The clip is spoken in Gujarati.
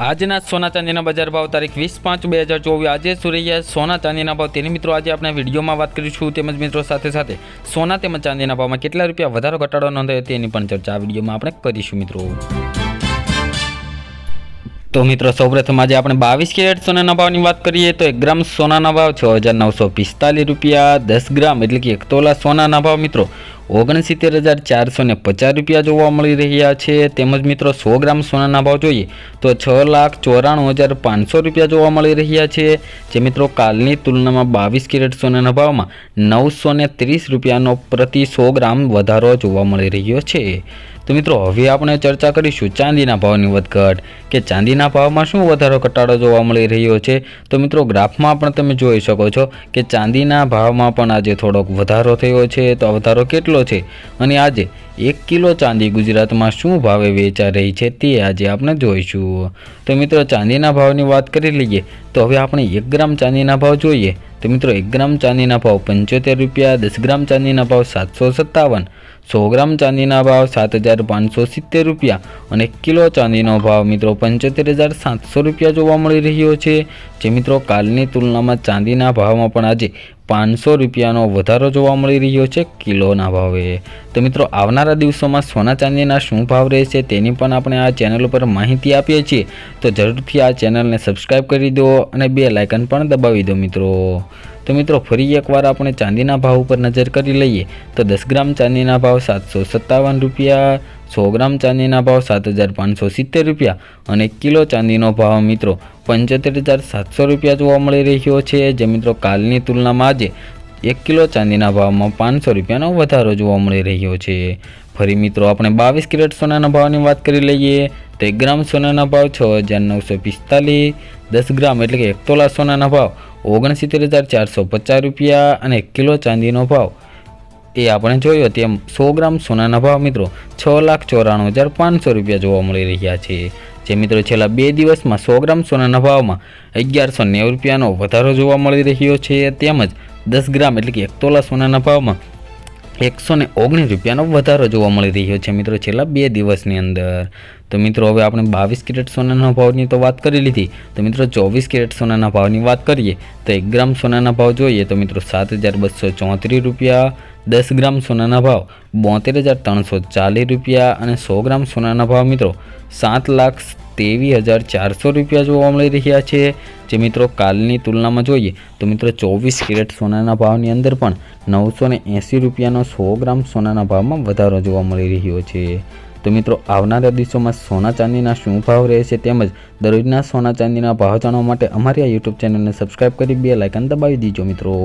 આજના સોના ચાંદીના બજાર ભાવ તારીખ વીસ પાંચ બે હજાર ચોવીસ. આજે સુરૈયા સોના ચાંદીના ભાવ તેની મિત્રો આજે આપણે વિડીયોમાં વાત કરીશું. તેમજ મિત્રો સાથે સાથે સોના તેમજ ચાંદીના ભાવમાં કેટલા રૂપિયા વધારો ઘટાડો નોંધાયો તેની પણ ચર્ચા આ વિડીયોમાં આપણે કરીશું મિત્રો. તો મિત્રો, સૌપ્રથમ આજે આપણે બાવીસ કેરેટ સોનાના ભાવની વાત કરીએ તો એક ગ્રામ સોનાના ભાવ છ હજાર નવસો પિસ્તાલીસ રૂપિયા, દસ ગ્રામ એટલે કે એક તોલા સોનાના ભાવ મિત્રો ઓગણસિત્તેર હજાર ચારસો ને પચાસ રૂપિયા જોવા મળી રહ્યા છે. તેમજ મિત્રો સો ગ્રામ સોનાના ભાવ જોઈએ તો છ લાખ ચોરાણું હજાર પાંચસો રૂપિયા જોવા મળી રહ્યા છે. જે મિત્રો કાલની તુલનામાં બાવીસ કેરેટ સોનાના ભાવમાં નવસો ને ત્રીસ રૂપિયાનો પ્રતિ સો ગ્રામ વધારો જોવા મળી રહ્યો છે. તો મિત્રો હવે આપણે ચર્ચા કરીશું ચાંદીના ભાવની વધઘટ કે ચાંદીના ભાવમાં શું વધારો ઘટાડો જોવા મળી રહ્યો છે. તો મિત્રો ગ્રાફમાં પણ તમે જોઈ શકો છો કે ચાંદીના ભાવમાં પણ આજે થોડોક વધારો થયો છે. તો વધારો કેટલો છે અને આજે એક કિલો ચાંદી ગુજરાતમાં શું ભાવે વેચાઈ રહી છે તે આજે આપણે જોઈશું. તો મિત્રો, ચાંદીના ભાવની વાત કરી લઈએ તો હવે આપણે એક ગ્રામ ચાંદીના ભાવ જોઈએ. તો મિત્રો, એક ગ્રામ ચાંદીના ભાવ પંચોતેર રૂપિયા, દસ ગ્રામ ચાંદીના ભાવ સાતસો સત્તાવન, સો ગ્રામ ચાંદીના ભાવ સાત હજાર પાંચસો સિત્તેર રૂપિયા અને કિલો ચાંદીનો ભાવ મિત્રો પંચોતેર હજાર સાતસો રૂપિયા જોવા મળી રહ્યો છે. જે મિત્રો, કાલની તુલનામાં ચાંદીના ભાવમાં પણ આજે પાંચસો રૂપિયાનો વધારો જોવા મળી રહ્યો છે કિલોના ભાવે. તો મિત્રો, આવનારા દિવસોમાં સોના ચાંદીના શું ભાવ રહેશે તેની પણ આપણે આ ચેનલ ઉપર માહિતી આપીએ છીએ. તો જરૂરથી આ ચેનલને સબસ્ક્રાઈબ કરી દો અને બે લાઇકન પણ દબાવી દો મિત્રો. તો મિત્રો, ફરી એકવાર આપણે ચાંદીના ભાવ ઉપર નજર કરી લઈએ તો દસ ગ્રામ ચાંદીના ભાવ સાતસો સત્તાવન રૂપિયા, સો ગ્રામ ચાંદીના ભાવ સાત હજાર પાંચસો સિત્તેર રૂપિયા અને કિલો ચાંદીનો ભાવ મિત્રો પંચોતેર હજાર સાતસો રૂપિયા જોવા મળી રહ્યો છે. જે મિત્રો, કાલની તુલનામાં આજે એક કિલો ચાંદીના ભાવમાં પાંચસો રૂપિયાનો વધારો જોવા મળી રહ્યો છે. ફરી મિત્રો, આપણે બાવીસ કેરેટ સોનાના ભાવની વાત કરી લઈએ તો એક ગ્રામ સોનાના ભાવ છ હજાર નવસો પિસ્તાલીસ, દસ ગ્રામ એટલે કે એક તોલા સોનાના ભાવ ઓગણસિત્તેર હજાર ચારસો પચાસ રૂપિયા અને કિલો ચાંદીનો ભાવ. એ આપણે જોયો તેમ સો ગ્રામ સોનાના ભાવ મિત્રો છ લાખ ચોરાણું હજાર પાંચસો રૂપિયા જોવા મળી રહ્યા છે. જે મિત્રો છેલ્લા બે દિવસમાં સો ગ્રામ સોનાના ભાવમાં અગિયારસો નેવું રૂપિયાનો વધારો જોવા મળી રહ્યો છે. તેમજ દસ ગ્રામ એટલે કે એક તોલા સોનાના ભાવમાં એકસો ને ઓગણીસ રૂપિયાનો વધારો જોવા મળી રહ્યો છે મિત્રો છેલ્લા બે દિવસની અંદર. તો મિત્રો હવે આપણે બાવીસ કેરેટ સોનાના ભાવની તો વાત કરી લીધી. તો મિત્રો ચોવીસ કેરેટ સોનાના ભાવની વાત કરીએ, તો એક ગ્રામ સોનાના ભાવ જોઈએ તો મિત્રો સાત હજાર બસો ચોત્રીસ રૂપિયા, દસ ગ્રામ સોનાના ભાવ બોતેર હજાર ત્રણસો ચાલીસ રૂપિયા અને સો ગ્રામ સોનાના ભાવ મિત્રો સાત લાખ ત્રેવીસ હજાર ચારસો રૂપિયા જોવા મળી રહ્યા છે. જે મિત્રો કાલની તુલનામાં જોઈએ તો મિત્રો ચોવીસ કેરેટ સોનાના ભાવની અંદર પણ નવસો ને એંસી રૂપિયાનો સો ગ્રામ સોનાના ભાવમાં વધારો જોવા મળી રહ્યો છે. તો મિત્રો આવનારા દિવસોમાં સોના ચાંદીના શું ભાવ રહેશે તેમજ દરરોજના સોના ચાંદીના ભાવ જાણવા માટે અમારી આ યુટ્યુબ ચેનલને સબસ્ક્રાઈબ કરી બે લાઇકન દબાવી દીજો મિત્રો.